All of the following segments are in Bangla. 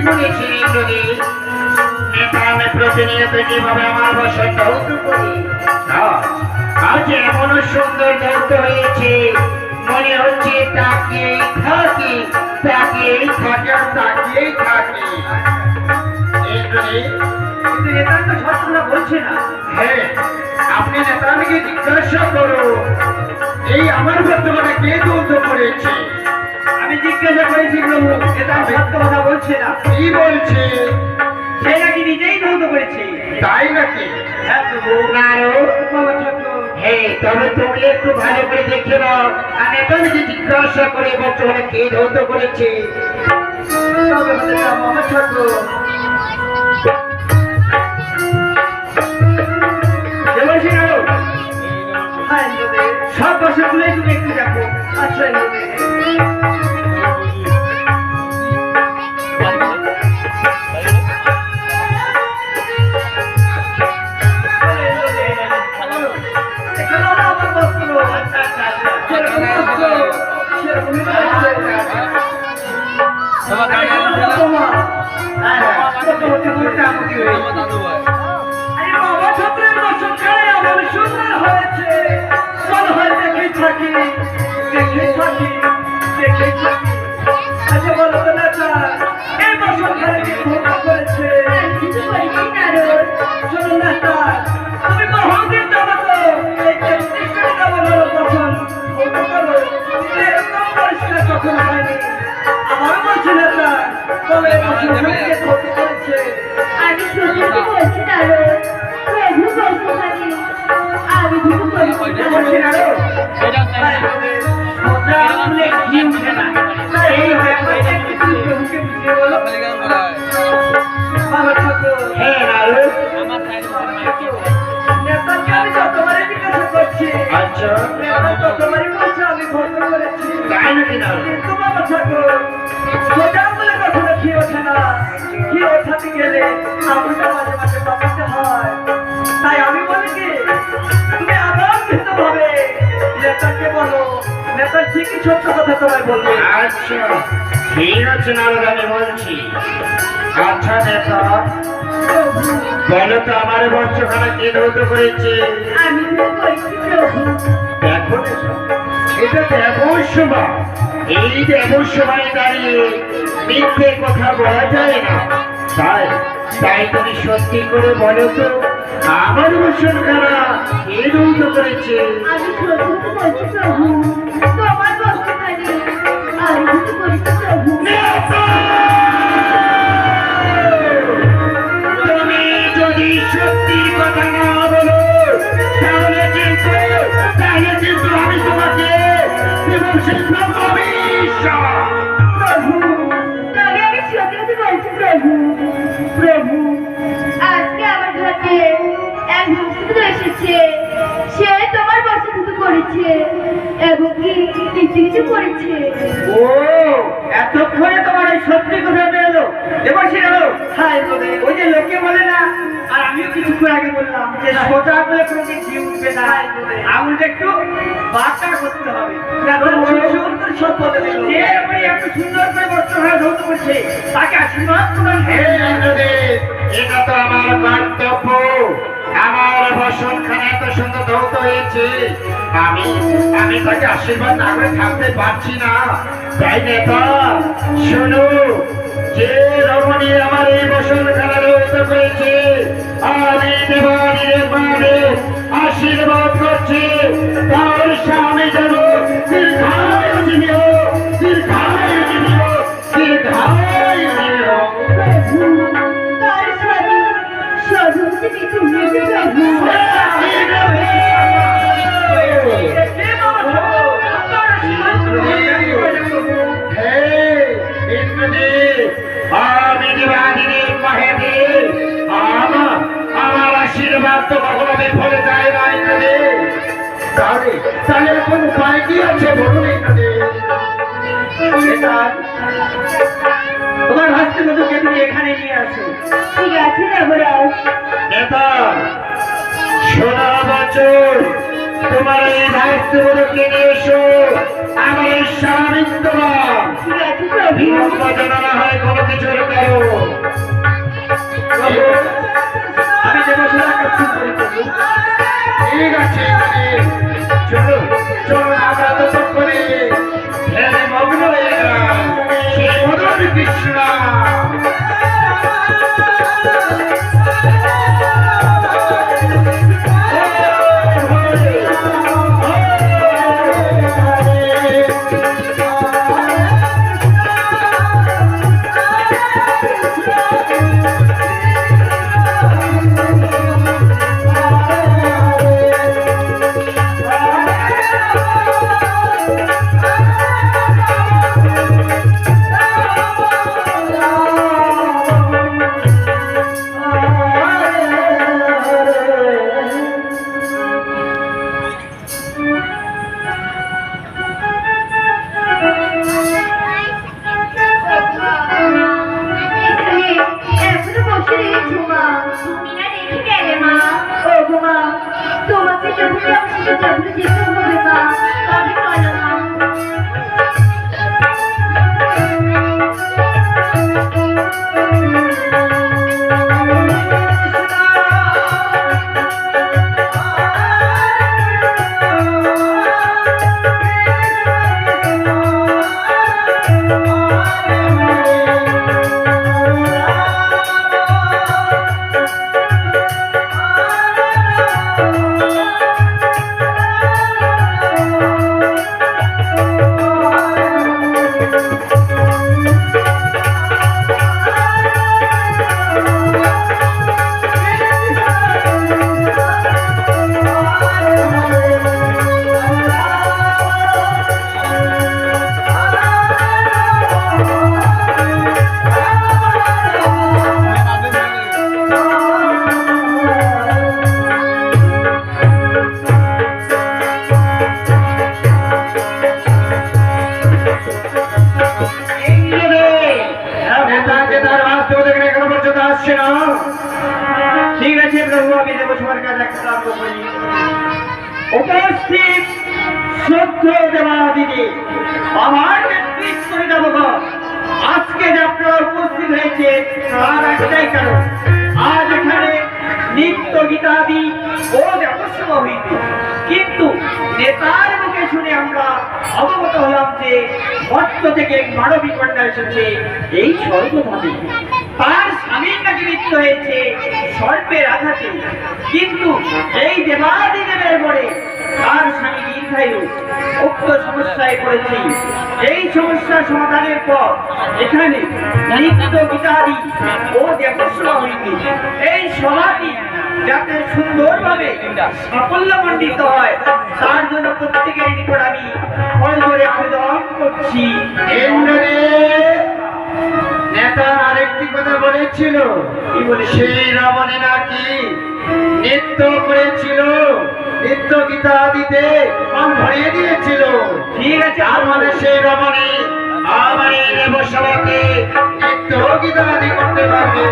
ইন্দ্রদেব নেতা আমি প্রতিনিয়ত যেভাবে আমার বাসায় দৌত করি আজ- এমন সুন্দর দৌত হয়েছে মনে হচ্ছে তাকিয়েই থাকি তাকিয়েই থাকি তাকিয়েই থাকি। কিন্তু নেতান তো সত্যটা বলছে না। হ্যাঁ আপনি নেতাকে জিজ্ঞাসা করো এই আমার বর্তমানে কে দৌত করেছে? আমি জিজ্ঞাসা করেছি প্রভু নেতান সত্য কথা বলছে না। কি বলছে? সে নাকি নিজেই ধৌত করেছে। তাই নাকি? হ্যাঁ প্রভু। নারো বাবা ছোট্ট হ্যাঁ তবে তুমি একটু ভালো করে দেখে নাও। আর নেতাকে জিজ্ঞাসা করে বর্তমানে কে করেছে? তবে হতে সব বছরগুলোই তুমি একটু দেখো আচ্ছা থাকি, দেখেই থাকি, দেখেই থাকি। আচ্ছা বলো তো নেতা, এই বসতখানে কে আচ্ছা বলছে আমি ভদ্র করেছি। তাই নাকি নারো কিন্তু বাবা ওঠে না। ঘি ওঠাতে গেলে আঙুলটা মাঝে মাঝে বাঁকাতে হয়। তাই আমি বলি কি, তুমি আগামীত ভাবে নেতাকে বলো, নেতা ঠিকই সত্য কথা তোমায় বলবে। আচ্ছা ঠিক আছে নারদ আমি বলছি আচ্ছা নেতা বলো তো আমার বর্ষখানা কে দৌত করেছে আমি কিছু করেছি প্রভু দেখো নেতা, এটা দেবসভা এই দেবসভায় দাঁড়িয়ে মিথ্যে কথা বলা যায় না। তাই তাই তুমি সত্যি করে বলো তো আমার বর্ষখানা কে দৌত করেছে? আমি সত্যি বলছি প্রভু তোমার বস্ত্রখানি আমি কিছু করেছি প্রভু? তুমি যদি সত্যি কথা না বলো তাহলে কিন্তু তাহলে কিন্তু আমি তোমাকে এবং সেই অভিশাপ প্রভু করেছে এবং কি কিছু কিছু করেছে? ও এতক্ষণে তোমার এই সত্যি কথা পেল এবার সে গেল হ্যাঁ ওই যে লোকে বলে না আর আমিও কিছুক্ষণ আগে বললাম যে সোজা আঙুলে কোনোদিন ঘি উঠবে না। আঙুলটা একটু বাঁকা করতে হবে। সব বলে দিল। যে এত সুন্দর করে বস্ত্র হয়ে ধৌত করছে তাকে আশীর্বাদ প্রদান করে এটা তো আমার কর্তব্য আমার বসনখানে এত সুন্দর ধৌত হয়েছে। আমি আমি তাকে আশীর্বাদ না করে থাকতে পারছি না। তাই নেতা শোনো, যে রমণী আমার এই বসনখানা ধৌত করেছে, আমি দেবানীর মানে আশীর্বাদ করছি। তার স্বামী যেন দীর্ঘায়ু তাহলে? তাহলে এখন উপায় কি আছে বলুন এখানে? তোমার ভাস্তি মধুকে তুমি এখানে নিয়ে আসো। ঠিক আছে দেবরাজ নেতা সোনা বছর তোমার এই দায়িত্ব বলতে নিয়ে এসো? আমার এই স্বামীত্ববান ঠিক আছে প্রভু বিলম্ব যেন না হয় কোনো কিছুর কারণ ঠিক আছে চলো তোমাকে যখন আমার সাথে যাবলে যেতে হবে সর্পের আঘাতে। কিন্তু এই দেবাদি দেবের পরে তার স্বামী দীর্ঘায়ু, উক্ত সমস্যায় পড়েছি। এই সমস্যা সমাধানের পর এখানে নিত্য গীতাদি ও দেবস্বা হইতে এই সমাধি যাতে সুন্দরভাবে সাফল্যমণ্ডিত হয়, তার জন্য প্রত্যেকের নিকট আমি করে আবেদন করছি। ইন্দ্রদেব নেতা আরেকটি কথা বলেছিল। কি বলে সেই রমণী নাকি নৃত্য করেছিল নৃত্য গীতা দিতে মন ভরিয়ে দিয়েছিল। ঠিক আছে। তার মানে সেই রমণী আমার এই দেবসভাকে নৃত্য গীতা আদি করতে পারবে।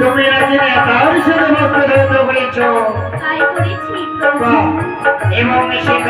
তুমি নাকি নেতার সাথে তাই করেছি এবং সেখানে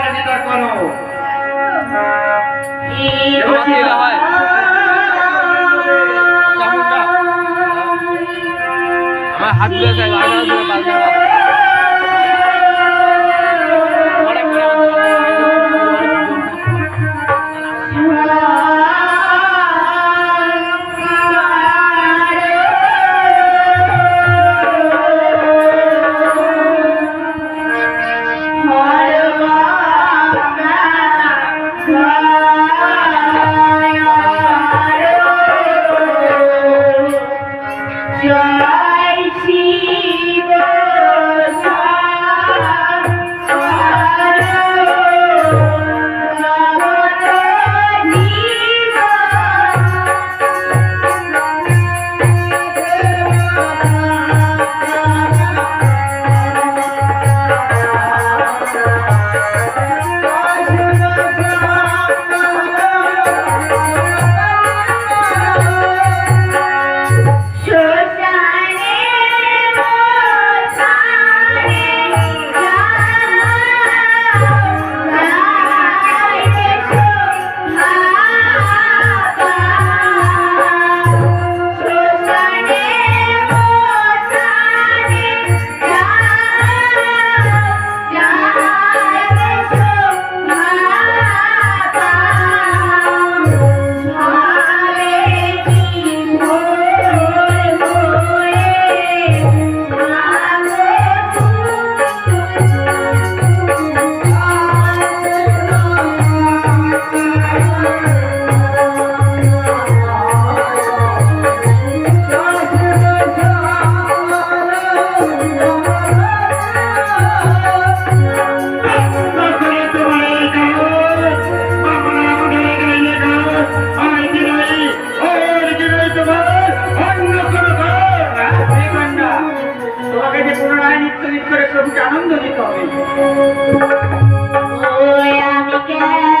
করো আমার হাত ধুয়ে যায় আমাকে পুনরায় নিত্য নিত্য করে প্রভুকে আনন্দ দিতে হবে। আমি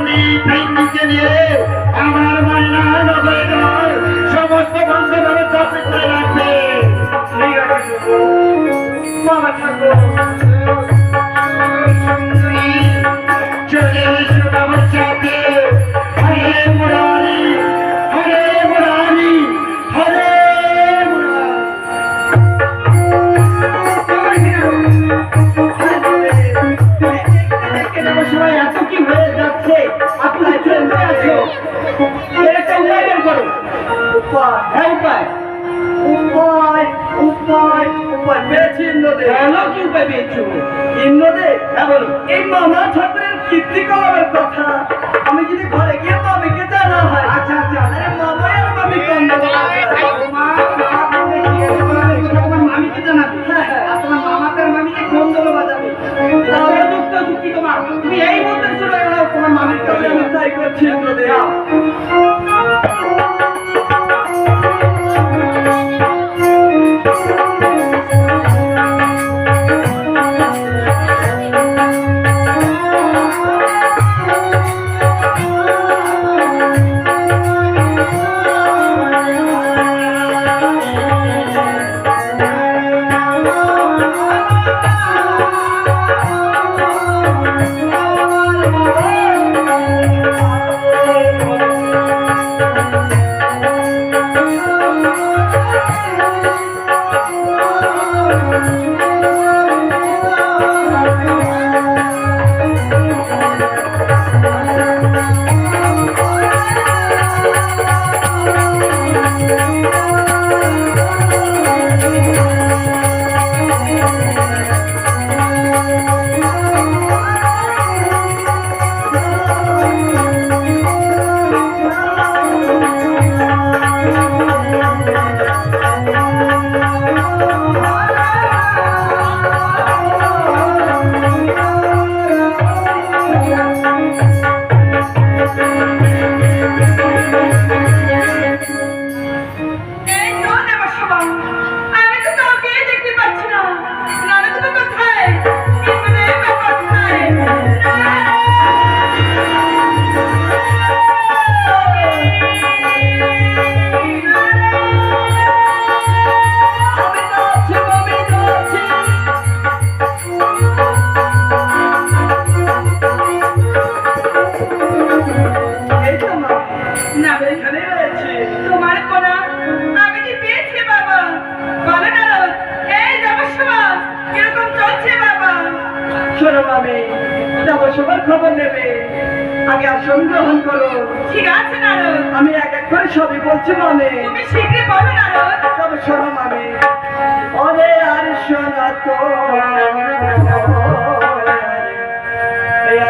আমার মাইনা নগরে সমস্ত বন্ধ করে টপিক রাখবে ঠিক আছে দেবী ইন্দ্রদেব এবং এই মামা ঠাকুরের কীর্তিকলমের কথা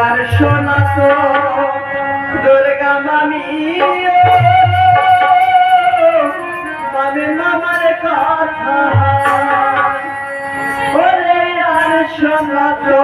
আর সোনা তো দুর্গা মামি মামি মামার কথা। আর সোনা তো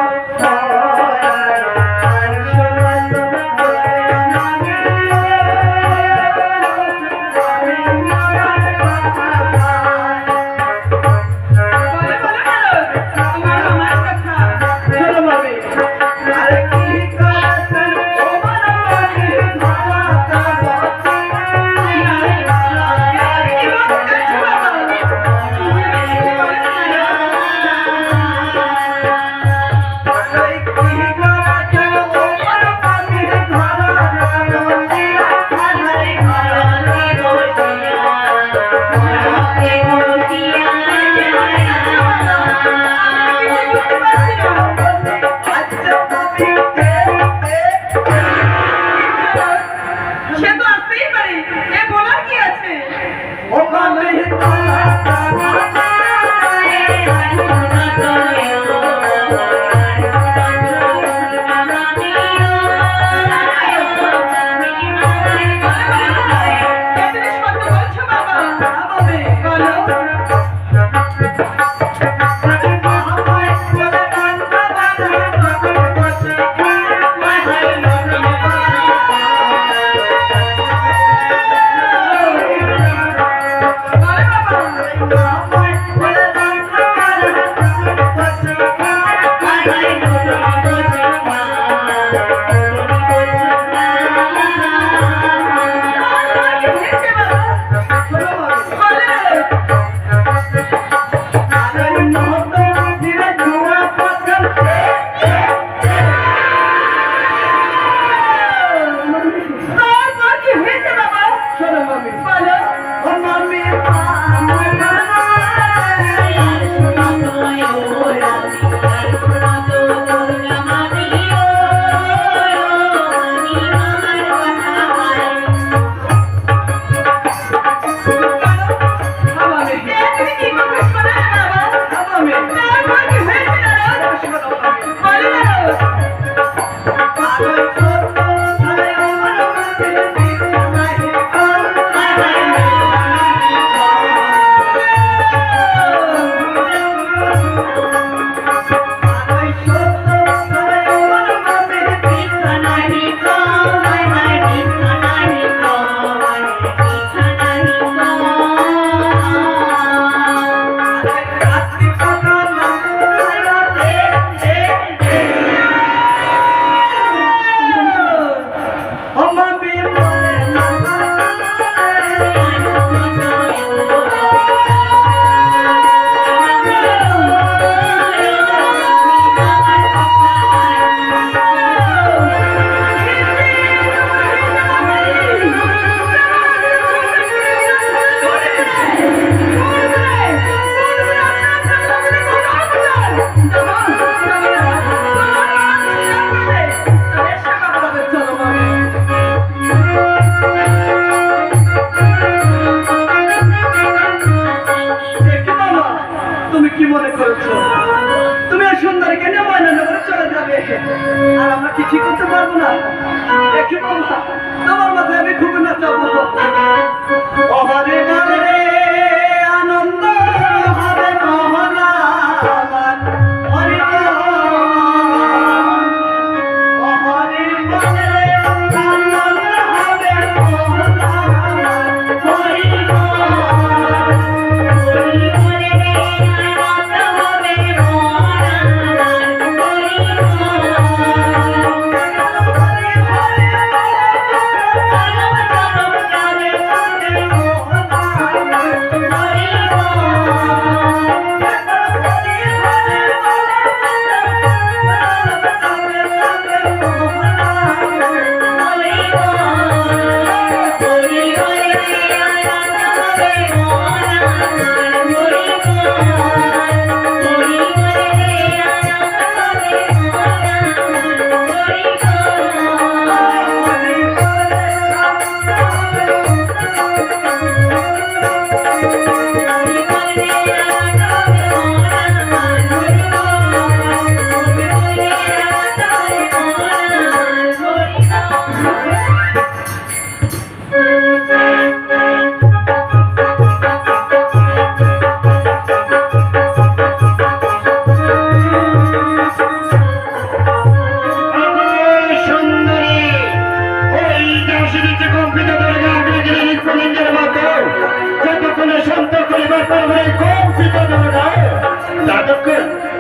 দুর্গা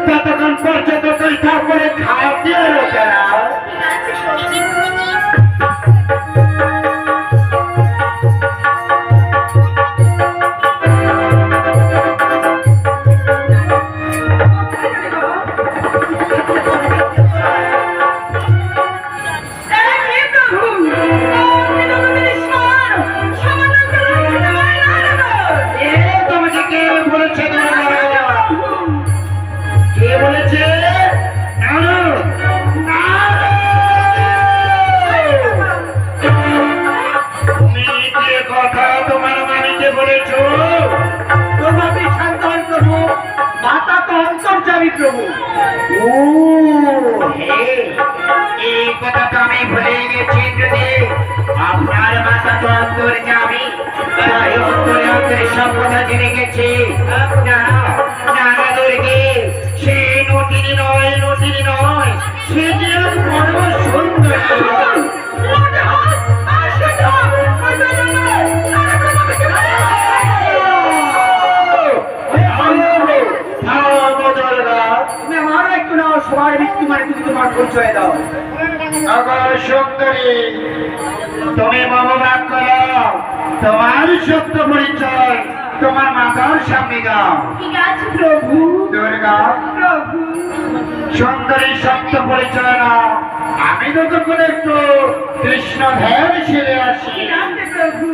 ততক্ষণ পর্যন্ত লোকেরা প্রভু। এই কথা তো আমি ভুলে গেছি যদি আপনার মাথা তো অন্তরে যাবি অন্তরে অন্তরে সব কথা জেনে গেছি। না না দুর্গে, সে নটিনি নয় নটিনি নয়, সে যে পরম সুন্দর। তুমি তোমার পরিচয় দাও। আগর সুন্দরী তুমি মনোভাব করো তোমার সত্য পরিচয় তোমার মাতার সামনে দাও। প্রভু। দুর্গা প্রভু। সুন্দরী সত্য পরিচয় না আমি ততক্ষণ একটু কৃষ্ণ ধ্যান ছেড়ে আসি। প্রভু।